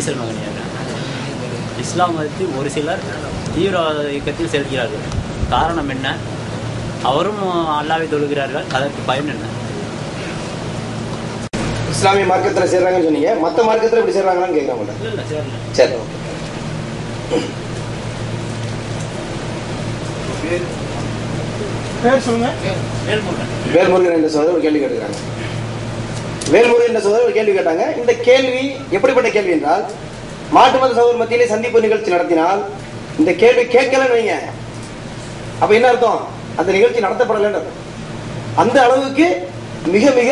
Diesel மகனியாக இஸ்லாம் மதத்தில் ஒரு சிலர் தீவிரவாத இயக்கத்தில் செல்கிறார்கள் காரணம் என்ன? அவரும் அல்லாவை தொழுகிறார்கள் அதற்கு பயன் என்ன? இஸ்லாமிய மார்க்கத்துல சேர்றாங்கன்னு சொன்னீங்க. மத்த மார்க்கத்துல இப்படி சேர்றாங்களான்னு கேட்கறாங்க இல்லை இல்லை சரி சரி. பேர் சொல்லுங்க. வேல்முருகன் வேல்முருகன் என்ற சோதரர் கேள்வி கேட்டுக்கிறாங்க வேல்முருகன் என்ற சகோதரர் கேள்வி கேட்டாங்க. இந்த கேள்வி எப்படிப்பட்ட கேள்வி என்றால் மாட்டு மத சகோதரர் மத்தியிலே சந்திப்பு நிகழ்ச்சி நடத்தினால் இந்த கேள்வி கேட்கலன்னு வைங்க. அப்ப என்ன அர்த்தம்? அந்த நிகழ்ச்சி நடத்தப்படலைன்னு அந்த அளவுக்கு மிக மிக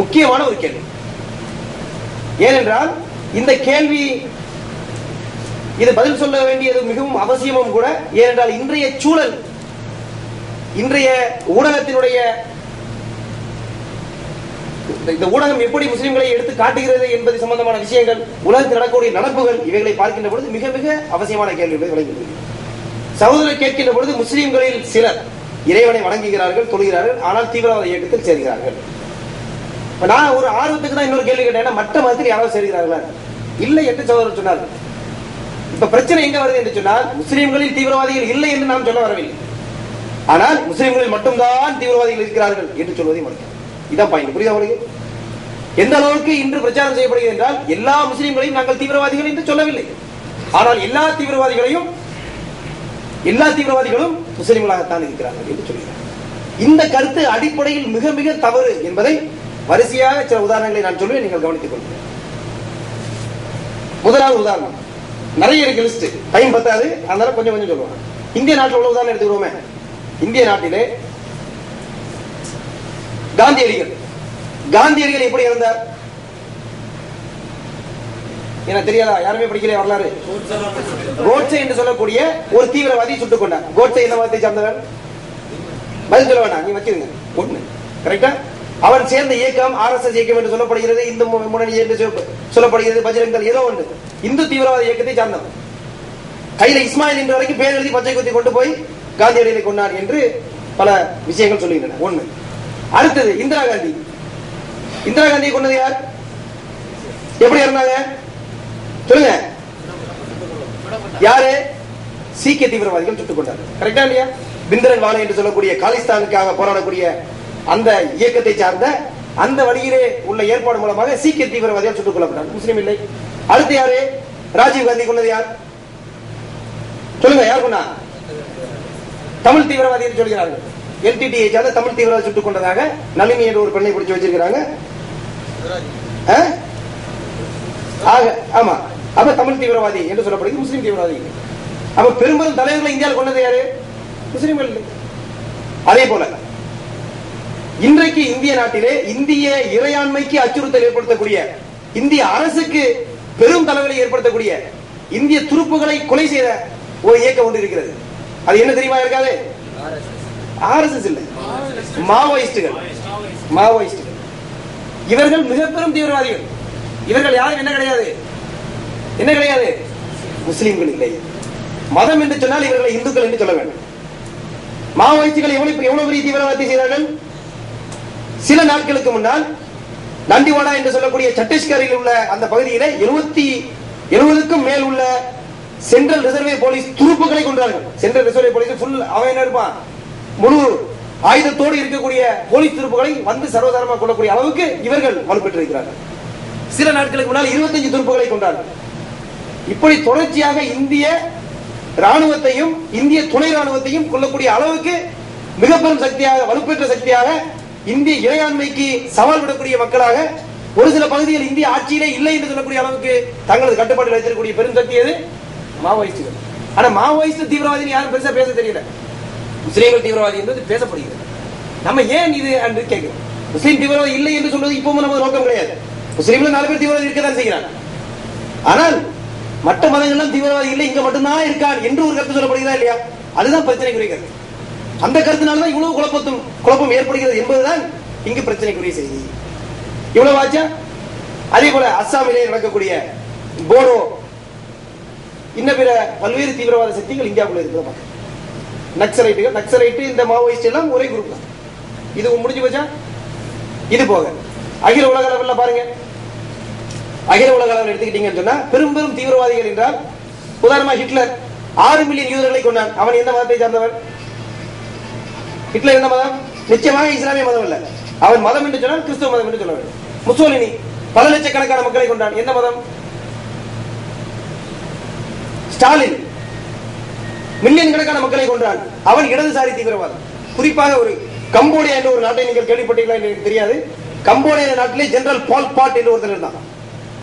முக்கியமான ஒரு கேள்வி. ஏனென்றால் இந்த கேள்வி இது பதில் சொல்ல வேண்டியது மிகவும் அவசியமும் கூட ஏனென்றால் இன்றைய சூழல் இன்றைய ஊடகத்தினுடைய இந்த- இந்த ஊடகம் எப்படி முஸ்லிம்களை எடுத்து காட்டுகிறது என்பது சம்பந்தமான விஷயங்கள் உலகத்தில் நடக்கக்கூடிய நடப்புகள் இவைகளை பார்க்கின்ற பொழுது மிக மிக அவசியமான கேள்விகளை விளங்குகிறது சகோதரர் கேட்கின்ற பொழுது முஸ்லிம்களில் சிலர் இறைவனை வணங்குகிறார்கள் தொழுகிறார்கள் ஆனால் தீவிரவாத இயக்கத்தில் சேர்கிறார்கள். நான் ஒரு ஆர்வத்துக்கு தான் இன்னொரு கேள்வி கேட்டேன் மற்ற மதத்தில் யாராவது சேர்கிறார்களா? இல்லை என்று சகோதரர் சொன்னார்கள் இப்ப பிரச்சனை எங்க வருது என்று சொன்னால் முஸ்லிம்களில் தீவிரவாதிகள் இல்லை என்று நாம் சொல்ல வரவில்லை. ஆனால் முஸ்லிம்களில் மட்டும்தான் தீவிரவாதிகள் இருக்கிறார்கள் என்று சொல்வதை மறுக்கிறேன் இதான் பாயிண்ட் புரியுதா உங்களுக்கு? எந்த அளவுக்கு இன்று பிரச்சாரம் செய்யப்படுகிறது என்றால் எல்லா முஸ்லிம்களையும் நாங்கள் தீவிரவாதிகள் என்று சொல்லவில்லை. ஆனால் எல்லா தீவிரவாதிகளையும் எல்லா தீவிரவாதிகளும் முஸ்லிம்களாகத்தான் இருக்கிறார்கள் என்று சொல்கிறார். இந்த கருத்து அடிப்படையில் மிக மிக தவறு என்பதை வரிசையாக சில உதாரணங்களை நான் சொல்லுவேன் நீங்கள் கவனித்துக் கொள்ளுங்கள். முதலாவது உதாரணம். நிறைய இருக்கு லிஸ்ட் டைம் பத்தாது. அதனால கொஞ்சம் கொஞ்சம் சொல்லுவாங்க இந்திய நாட்டில் உள்ள உதாரணம் எடுத்துக்கிறோமே. இந்திய நாட்டிலே காந்தியடிகள். காந்தியடிகள் எப்படி இருந்தார்? எனக்கு தெரியாதா? யாருமே படிக்கல வரலாறு? கோட்சே என்று சொல்லக்கூடிய ஒரு தீவிரவாதி சுட்டுக் கொண்டார். கோட்சே என்ன மதத்தை சார்ந்தவர்? பதில் சொல்ல வேண்டாம் நீ வச்சிருங்க ஒண்ணு. கரெக்டா அவர் சேர்ந்த இயக்கம் ஆர்எஸ்எஸ் இயக்கம் என்று சொல்லப்படுகிறது இந்து முன்னணி என்று சொல்லப்படுகிறது பஜ்ரங்கல் ஏதோ ஒன்று. இந்து தீவிரவாத இயக்கத்தை சார்ந்தவர். கையில இஸ்மாயில் என்ற வரைக்கும் பேர் எழுதி பச்சை குத்தி கொண்டு போய் காந்தியடிகளை கொண்டார் என்று பல விஷயங்கள் சொல்லுகின்றன ஒன்று அடுத்தது இந்திரா காந்தி. இந்திரா காந்தியை கொண்டது யார்? எப்படி இருந்தாங்க சொல்லுங்க. யாரு? சீக்கிய தீவிரவாதிகள் சுட்டுக் கொண்டார். கரெக்டா இல்லையா? பிந்தரன் வாலை என்று சொல்லக்கூடிய காலிஸ்தானுக்காக போராடக்கூடிய அந்த இயக்கத்தை சார்ந்த அந்த வழியிலே உள்ள ஏற்பாடு மூலமாக சீக்கிய தீவிரவாதிகள் சுட்டுக் கொள்ளப்பட்டார் முஸ்லீம் இல்லை. அடுத்து யாரு? ராஜீவ் காந்தி கொண்டது யார்? சொல்லுங்க யார் கொண்டா தமிழ் தீவிரவாதி என்று சொல்கிறார்கள். எல்டிடியை சார்ந்த தமிழ் தீவிரவாதி சுட்டுக் கொண்டதாக நளினி என்ற ஒரு பெண்ணை பிடிச்சு வச்சிருக்கிறாங்க. ஆ? ஆக ஆமா. அப்ப தமிழ் தீவிரவாதி என்று சொல்லப்படுகிறது முஸ்லீம் தீவிரவாதி. அப்ப பெரும்பாலும் தலைவர்களை இந்தியாவில் கொண்டது யாரு? முஸ்லீம்கள். அதே போல இன்றைக்கு இந்திய நாட்டிலே இந்திய இறையாண்மைக்கு அச்சுறுத்தல் ஏற்படுத்தக்கூடிய இந்திய அரசுக்கு பெரும் தலைவலை ஏற்படுத்தக்கூடிய இந்திய துருப்புகளை கொலை செய்த ஒரு இயக்கம் ஒன்று இருக்கிறது. அது என்ன தெரியுமா இருக்காது? ஆர்எஸ்எஸ் இல்லை. மாவோயிஸ்டுகள். மாவோயிஸ்டுகள். இவர்கள் மிக பெரும் தீவிரவாதிகள். இவர்கள் யாரும் என்ன கிடையாது? என்ன கிடையாது? முஸ்லீம்கள் இல்லை. மதம் என்று சொன்னால் இவர்களை இந்துக்கள் என்று சொல்ல வேண்டும். மாவோயிஸ்டுகள் எவ்வளவு எவ்வளவு பெரிய தீவிரவாதத்தை செய்தார்கள்? சில நாட்களுக்கு முன்னால் நந்திவாடா என்று சொல்லக்கூடிய சத்தீஸ்கரில் உள்ள அந்த பகுதியிலே எழுபத்தி எழுபதுக்கும் மேல் உள்ள சென்ட்ரல் ரிசர்வே போலீஸ் துருப்புகளை கொண்டார்கள் சென்ட்ரல் ரிசர்வே போலீஸ் ஃபுல் அவன் என்ன இருப்பான் முழு ஆயுதத்தோடு இருக்கக்கூடிய போலீஸ் துருப்புகளை வந்து சர்வசாரமாக கொள்ளக்கூடிய அளவுக்கு இவர்கள் வலுப்பெற்றிருக்கிறார்கள். சில நாட்களுக்கு முன்னால் 25 துருப்புகளை கொண்டார்கள். இப்படி தொடர்ச்சியாக இந்திய ராணுவத்தையும் இந்திய துணை ராணுவத்தையும் கொள்ளக்கூடிய அளவுக்கு மிக பெரும் சக்தியாக வலுப்பெற்ற சக்தியாக இந்திய இறையாண்மைக்கு சவால் விடக்கூடிய மக்களாக ஒரு சில பகுதிகள் இந்திய ஆட்சியிலே இல்லை என்று சொல்லக்கூடிய அளவுக்கு தங்களது கட்டுப்பாட்டில் வைத்திருக்கக்கூடிய பெரும் சக்தி எது? மாவோயிஸ்டுகள். ஆனா மாவோயிஸ்ட் தீவிரவாதி யாரும் பெருசா பேச தெரியல. முஸ்லீம்கள் தீவிரவாதி என்பது பேசப்படுகிறது. நம்ம ஏன் இது என்று கேட்கிறோம்? முஸ்லீம் தீவிரவாதி இல்லை என்று சொல்வது இப்பவும் நம்ம நோக்கம் கிடையாது. முஸ்லீம்கள் நாலு பேர் தீவிரவாதி இருக்கதான் செய்கிறாங்க. ஆனால் மற்ற மதங்கள்லாம் தீவிரவாதி இல்லை இங்க மட்டும்தான் இருக்கான் என்று ஒரு கருத்து சொல்லப்படுகிறதா இல்லையா? அதுதான் பிரச்சனைக்குரிய கருத்து. அந்த கருத்தினால்தான் இவ்வளவு குழப்பத்தும் குழப்பம் ஏற்படுகிறது என்பதுதான் இங்கு பிரச்சனைக்குரிய செய்தி. இவ்வளவு ஆச்சா? அதே போல அஸ்ஸாமிலே நடக்கக்கூடிய போடோ இன்ன பிற பல்வேறு தீவிரவாத சக்திகள் இந்தியாவுக்குள்ள இருக்கிறத பார்க்கலாம் நக்சலைட்டுகள் நக்சலைட்டு இந்த மாவோயிஸ்ட் எல்லாம் ஒரே குரூப் தான். இது முடிஞ்சு போச்சா? இது போக அகில உலக அளவில் பாருங்க. அகில உலக அளவில் எடுத்துக்கிட்டீங்கன்னு சொன்னா பெரும் பெரும் தீவிரவாதிகள் என்றால் உதாரணமா ஹிட்லர் ஆறு மில்லியன் யூதர்களை கொண்டான் அவன் எந்த மதத்தை சார்ந்தவன்? ஹிட்லர் என்ன மதம்? நிச்சயமாக இஸ்லாமிய மதம் இல்ல அவன் மதம் என்று சொன்னால் கிறிஸ்துவ மதம் என்று சொல்ல வேண்டும். முசோலினி பல லட்சக்கணக்கான மக்களை கொண்டான் எந்த மதம்? ஸ்டாலின். மில்லியன் கணக்கான மக்களை கொன்றான். அவன் இடதுசாரி தீவிரவாதம். குறிப்பாக ஒரு கம்போடியா என்ற ஒரு நாட்டை நீங்கள் கேள்விப்பட்டீங்களா எனக்கு தெரியாது. கம்போடியா நாட்டிலே ஜெனரல் பால் பாட் என்று ஒருத்தர் இருந்தான்.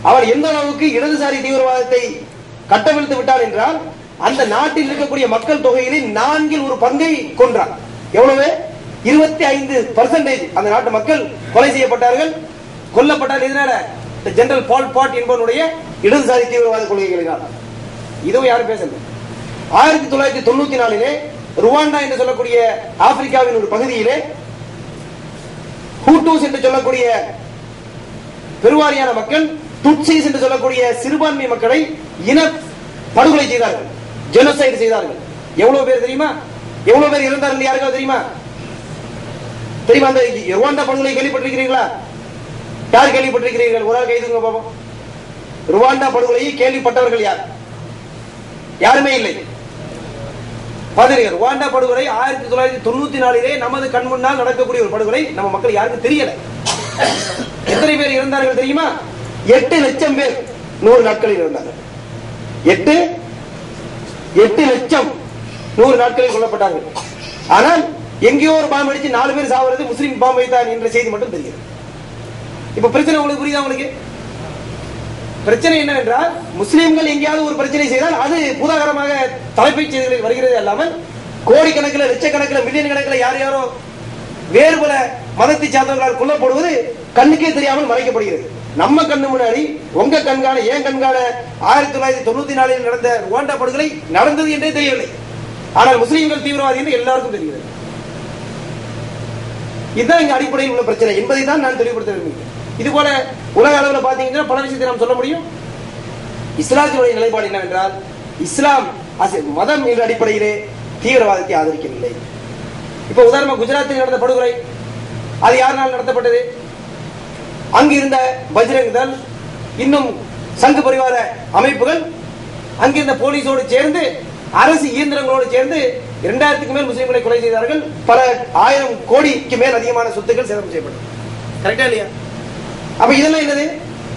அவன் எந்த அளவுக்கு இடதுசாரி தீவிரவாதத்தை கட்டவிழ்த்து விட்டார் என்றால் அந்த நாட்டில் இருக்கக்கூடிய மக்கள் தொகையிலே நான்கில் ஒரு பங்கை கொன்றான் எவ்வளவு? இருபத்தி ஐந்து பர்சன்டேஜ் அந்த நாட்டு மக்கள் கொலை செய்யப்பட்டார்கள். கொல்லப்பட்டார் எதிரான ஜெனரல் பால் பாட் என்பவனுடைய இடதுசாரி தீவிரவாத கொள்கைகளினால் இதுவும் யாரும் பேசல ஆயிரத்தி தொள்ளாயிரத்தி தொண்ணூத்தி நாலிலே ருவாண்டா என்று சொல்லக்கூடிய ஆப்பிரிக்காவின் ஒரு பகுதியிலே ஹூட்டூஸ் என்று சொல்லக்கூடிய பெருவாரியான மக்கள் துட்சிஸ் என்று சொல்லக்கூடிய சிறுபான்மை மக்களை இன படுகொலை செய்தார்கள் ஜெனோசைடு செய்தார்கள். எவ்வளவு பேர் தெரியுமா? எவ்வளவு பேர் இறந்தார்கள் யாருக்காவது தெரியுமா? தெரியுமா அந்த ருவாண்டா படுகொலை கேள்விப்பட்டிருக்கிறீர்களா? யார் கேள்விப்பட்டிருக்கிறீர்கள்? ஒரு ஆள் கைதுங்க பாப்போம். ருவாண்டா படுகொலையை கேள்விப்பட்டவர்கள் யார்? யாருமே இல்லை. பாதிரியார் ருவாண்டா படுகொலை ஆயிரத்தி தொள்ளாயிரத்தி தொண்ணூத்தி நாலிலே நமது கண் முன்னால் நடக்கக்கூடிய ஒரு படுகொலை. நம்ம மக்கள் யாருக்கும் தெரியல. எத்தனை பேர் இருந்தார்கள் தெரியுமா? எட்டு லட்சம் பேர் நூறு நாட்களில் இருந்தார்கள் எட்டு எட்டு லட்சம் நூறு நாட்களில் கொல்லப்பட்டார்கள். ஆனால் எங்கேயோ ஒரு பாம்பு அடிச்சு நாலு பேர் சாவது முஸ்லீம் பாம்பு வைத்தான் என்ற செய்தி மட்டும் தெரியும் இப்ப பிரச்சனை உங்களுக்கு புரியுதா உங்களுக்கு? பிரச்சனை என்னவென்றால் முஸ்லீம்கள் எங்கேயாவது ஒரு பிரச்சனை செய்தால் அது பூதாகரமாக தலைப்புச் செய்திகளில் வருகிறது அல்லாமல் கோடிக்கணக்கில் லட்சக்கணக்கில் மில்லியன் கணக்கில் யார் யாரோ வேறு பல மதத்தை சார்ந்தவர்களால் கொல்லப்படுவது கண்ணுக்கே தெரியாமல் மறைக்கப்படுகிறது. நம்ம கண்ணு முன்னாடி உங்க கண்காண ஏன் கண்காண ஆயிரத்தி தொள்ளாயிரத்தி தொண்ணூத்தி நாலில் நடந்த ருவாண்டா படுகொலை நடந்தது என்றே தெரியவில்லை. ஆனால் முஸ்லீம்கள் தீவிரவாதி என்று எல்லாருக்கும் தெரிகிறது. இதுதான் இங்க அடிப்படையில் உள்ள பிரச்சனை என்பதை தான் நான் தெளிவுபடுத்த விரும்புகிறேன். இது போல உலக அளவில் பாத்தீங்கன்னா பல விஷயத்தை நாம் சொல்ல முடியும். இஸ்லாத்தினுடைய நிலைப்பாடு என்னவென்றால் இஸ்லாம் அச- மதம் என்ற அடிப்படையிலே தீவிரவாதத்தை ஆதரிக்கவில்லை. இப்ப உதாரணமா குஜராத்தில் நடந்த படுகொலை அது யாரால் நடத்தப்பட்டது? அங்கு இருந்த பஜ்ரங் இன்னும் சங்கு பரிவார அமைப்புகள் அங்கிருந்த போலீஸோடு சேர்ந்து அரசு இயந்திரங்களோடு சேர்ந்து இரண்டாயிரத்துக்கு மேல் முஸ்லீம்களை கொலை செய்தார்கள். பல ஆயிரம் கோடிக்கு மேல் அதிகமான சொத்துக்கள் சேதம் செய்யப்பட்டது. கரெக்டா இல்லையா? அப்ப இதெல்லாம் என்னது?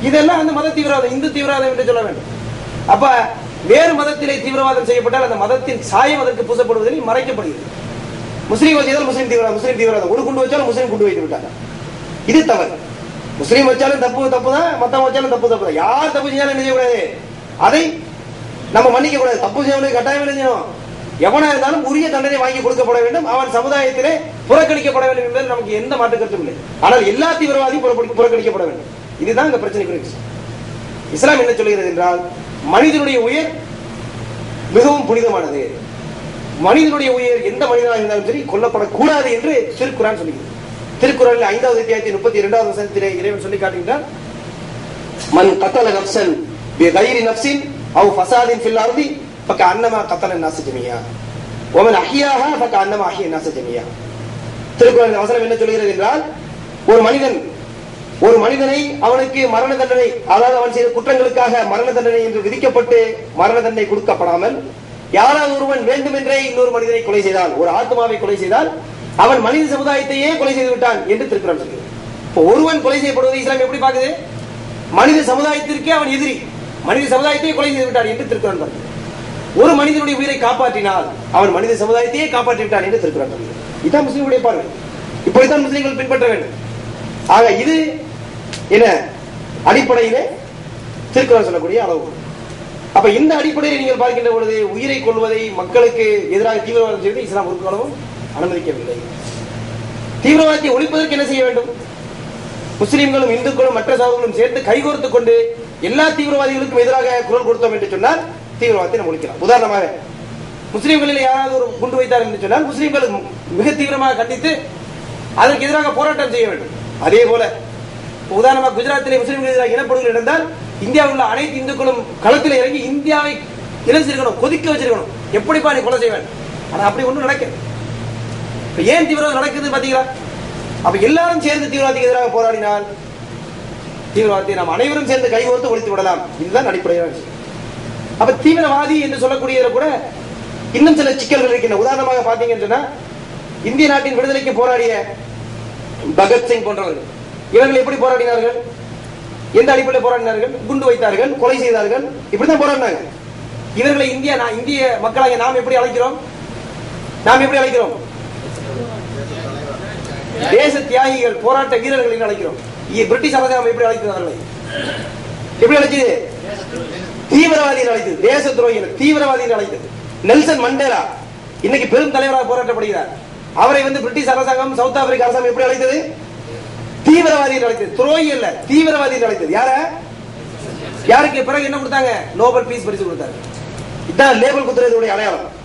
இதெல்லாம் அந்த மத தீவிரவாதம் இந்து தீவிரவாதம் என்று சொல்ல வேண்டும். அப்ப வேறு மதத்திலே தீவிரவாதம் செய்யப்பட்டால் அந்த மதத்தின் சாயம் அதற்கு பூசப்படுவதில் மறைக்கப்படுகிறது. முஸ்லீம் வச்சாலும் முஸ்லீம் தீவிரவாதம் முஸ்லீம் தீவிரவாதம். ஒரு குண்டு வச்சாலும் முஸ்லீம் குண்டு வைத்து விட்டாங்க. இது தவறு. முஸ்லீம் வச்சாலும் தப்பு தப்பு தான் மத்தவங்க வச்சாலும் தப்பு தப்பு தான் யார் தப்பு செஞ்சாலும் என்ன செய்யக்கூடாது? அதை நம்ம மன்னிக்க கூடாது தப்பு செய்யணும் கட்டாயம் என்ன செய்யணும்? எவனா இருந்தாலும் உரிய தண்டனை வாங்கி கொடுக்கப்பட வேண்டும். அவன் சமுதாயத்திலே புறக்கணிக்கப்பட வேண்டும் என்பது நமக்கு எந்த மாற்று கருத்தும் இல்லை. ஆனால் எல்லா தீவிரவாதியும் புறப்படி- புறக்கணிக்கப்பட வேண்டும். இதுதான் இந்த பிரச்சனைக்குரிய இஸ்லாம் என்ன சொல்கிறது என்றால் மனிதனுடைய உயிர் மிகவும் புனிதமானது. மனிதனுடைய உயிர் எந்த மனிதனாக இருந்தாலும் சரி கொல்லப்படக்கூடாது என்று திருக்குறான் சொல்லுகிறது. திருக்குறளில் ஐந்தாவது அத்தியாயத்தின் முப்பத்தி இரண்டாவது வசனத்திலே இறைவன் சொல்லி காட்டுகின்றார் மன் கத்தல நப்சன் பிகைரி நப்சின் அவ் ஃபசாதின் ஃபில் அர்தி பக்க அன்னமா கத்தல நாச ஜமியா ஒமன் அஹியாக பக்க அன்னமா அஹிய நாச ஜமியா திருக்குறள் வசனம் என்ன சொல்கிறது என்றால் ஒரு மனிதன் ஒரு மனிதனை அவனுக்கு மரண தண்டனை அதாவது அவன் செய்த குற்றங்களுக்காக மரண தண்டனை என்று விதிக்கப்பட்டு மரண தண்டனை கொடுக்கப்படாமல் யாராவது ஒருவன் வேண்டுமென்றே இன்னொரு மனிதனை கொலை செய்தால் ஒரு ஆத்மாவை கொலை செய்தால் அவன் மனித சமுதாயத்தையே கொலை செய்து விட்டான் என்று திருக்குறள் சொல்கிறது. இப்போ ஒருவன் கொலை செய்யப்படுவதை இஸ்லாம் எப்படி பார்க்குது? மனித சமுதாயத்திற்கே அவன் எதிரி. மனித சமுதாயத்தையே கொலை செய்து விட்டான் என்று திருக்குறள் பார்க்கிறது ஒரு மனிதனுடைய உயிரை காப்பாற்றினால் அவன் மனித சமுதாயத்தையே காப்பாற்றி விட்டான் என்று திருக்குறள் இதான் இதுதான் பார்வை. இப்படித்தான் முஸ்லீம்கள் பின்பற்ற வேண்டும். ஆக இது என்ன? அடிப்படையிலே திருக்குறள் சொல்லக்கூடிய அளவு. அப்ப இந்த அடிப்படையில் நீங்கள் பார்க்கின்ற பொழுது உயிரை கொள்வதை மக்களுக்கு எதிராக தீவிரவாதம் செய்வது இஸ்லாம் ஒரு காலமும் அனுமதிக்கவில்லை. தீவிரவாதத்தை ஒழிப்பதற்கு என்ன செய்ய வேண்டும்? முஸ்லிம்களும் இந்துக்களும் மற்ற சாதங்களும் சேர்ந்து கைகோர்த்துக் கொண்டு எல்லா தீவிரவாதிகளுக்கும் எதிராக குரல் கொடுத்தோம் என்று சொன்னால் தீவிரவாதத்தை நம்ம ஒழிக்கலாம். உதாரணமாக முஸ்லீம்களில் யாராவது ஒரு குண்டு வைத்தார் என்று சொன்னால் முஸ்லீம்கள் மிக தீவிரமாக கண்டித்து அதற்கு எதிராக போராட்டம் செய்ய வேண்டும். அதே போல உதாரணமாக குஜராத்திலே முஸ்லீம்கள் எதிராக இனப்படுகொலை நடந்தால் இந்தியாவில் உள்ள அனைத்து இந்துக்களும் களத்தில் இறங்கி இந்தியாவை இணைச்சிருக்கணும் கொதிக்க வச்சிருக்கணும். எப்படிப்பா நீ கொலை செய்வேன்? ஆனால் அப்படி ஒன்றும் நடக்குது இப்போ ஏன் தீவிரவாதம் நடக்குது பார்த்தீங்களா அப்போ எல்லாரும் சேர்ந்து தீவிரவாதத்துக்கு எதிராக போராடினால் தீவிரவாதத்தை நாம் அனைவரும் சேர்ந்து கைகோர்த்து ஒழித்து விடலாம். இதுதான் அடிப்படையான விஷயம். அப்ப தீவிரவாதி என்று சொல்லக்கூடியதுல கூட இன்னும் சில சிக்கல்கள் இருக்கின்றன. உதாரணமாக பாத்தீங்கன்னா இந்திய நாட்டின் விடுதலைக்கு போராடிய பகத்சிங் போன்றவர்கள். இவர்கள் எப்படி போராடினார்கள்? எந்த அடிப்படையில் போராடினார்கள்? குண்டு வைத்தார்கள் கொலை செய்தார்கள் இப்படிதான் போராடினாங்க. இவர்களை இந்தியா நான் இந்திய மக்களாக நாம் எப்படி அழைக்கிறோம்? நாம் எப்படி அழைக்கிறோம்? தேச தியாகிகள் போராட்ட வீரர்கள் என்று அழைக்கிறோம். பிரிட்டிஷ் அரசாங்கம் எப்படி அழைக்கிறார்கள்? எப்படி அழைச்சது? தீவிரவாதிகள் அழைத்தது. தேச துரோகிகள் தீவிரவாதிகள் அழைத்தது. நெல்சன் மண்டேலா இன்னைக்கு பெரும் தலைவராக போராட்டப்படுகிறார். அவரை வந்து பிரிட்டிஷ் அரசாங்கம் சவுத் ஆப்பிரிக்க அரசாங்கம் எப்படி அழைத்தது? தீவிரவாதிகள் அழைத்தது. துரோகி அல்ல தீவிரவாதிகள் அழைத்தது. யார? யாருக்கு? பிறகு என்ன கொடுத்தாங்க? நோபல் பீஸ் பரிசு கொடுத்தாரு. இதான் லேபல் குத்துறதுடைய அடையாளம்.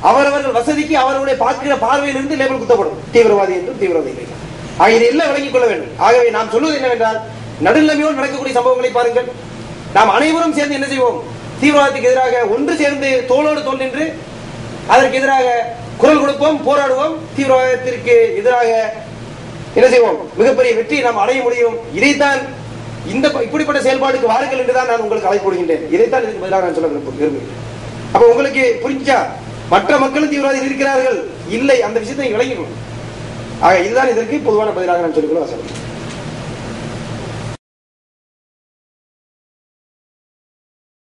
அவரவர்கள் வசதிக்கு அவர்களுடைய பார்க்கிற பார்வையிலிருந்து லேபிள் குத்தப்படும். தீவிரவாதி என்றும் தீவிரவாதி ஆகிய இதை எல்லாம் விளங்கிக் கொள்ள வேண்டும். ஆகவே நாம் சொல்வது என்னவென்றால் நடுநிலைமையோடு நடக்கக்கூடிய சம்பவங்களை பாருங்கள். நாம் அனைவரும் சேர்ந்து என்ன செய்வோம்? தீவிரவாதத்துக்கு எதிராக ஒன்று சேர்ந்து தோளோடு தோல் நின்று அதற்கு எதிராக குரல் கொடுப்போம் போராடுவோம். தீவிரவாதத்திற்கு எதிராக என்ன செய்வோம்? மிகப்பெரிய வெற்றியை நாம் அடைய முடியும். இதைத்தான் இந்த இப்படிப்பட்ட செயல்பாடுக்கு வாருங்கள் என்றுதான் நான் உங்களுக்கு அழைப்பு விடுகின்றேன். இதைத்தான் இதுக்கு பதிலாக நான் சொல்ல விரும்புகிறேன். அப்ப உங்களுக்கு புரிஞ்சா மற்ற மக்களும் தீவிரவாதிகள் இருக்கிறார்கள். இல்லை அந்த விஷயத்தை நீங்க விளங்கிக்கணும். ஆக இதுதான் இதற்கு பொதுவான பதிலாக நான் சொல்லிக்கொள்ள ஆசைப்படுறேன்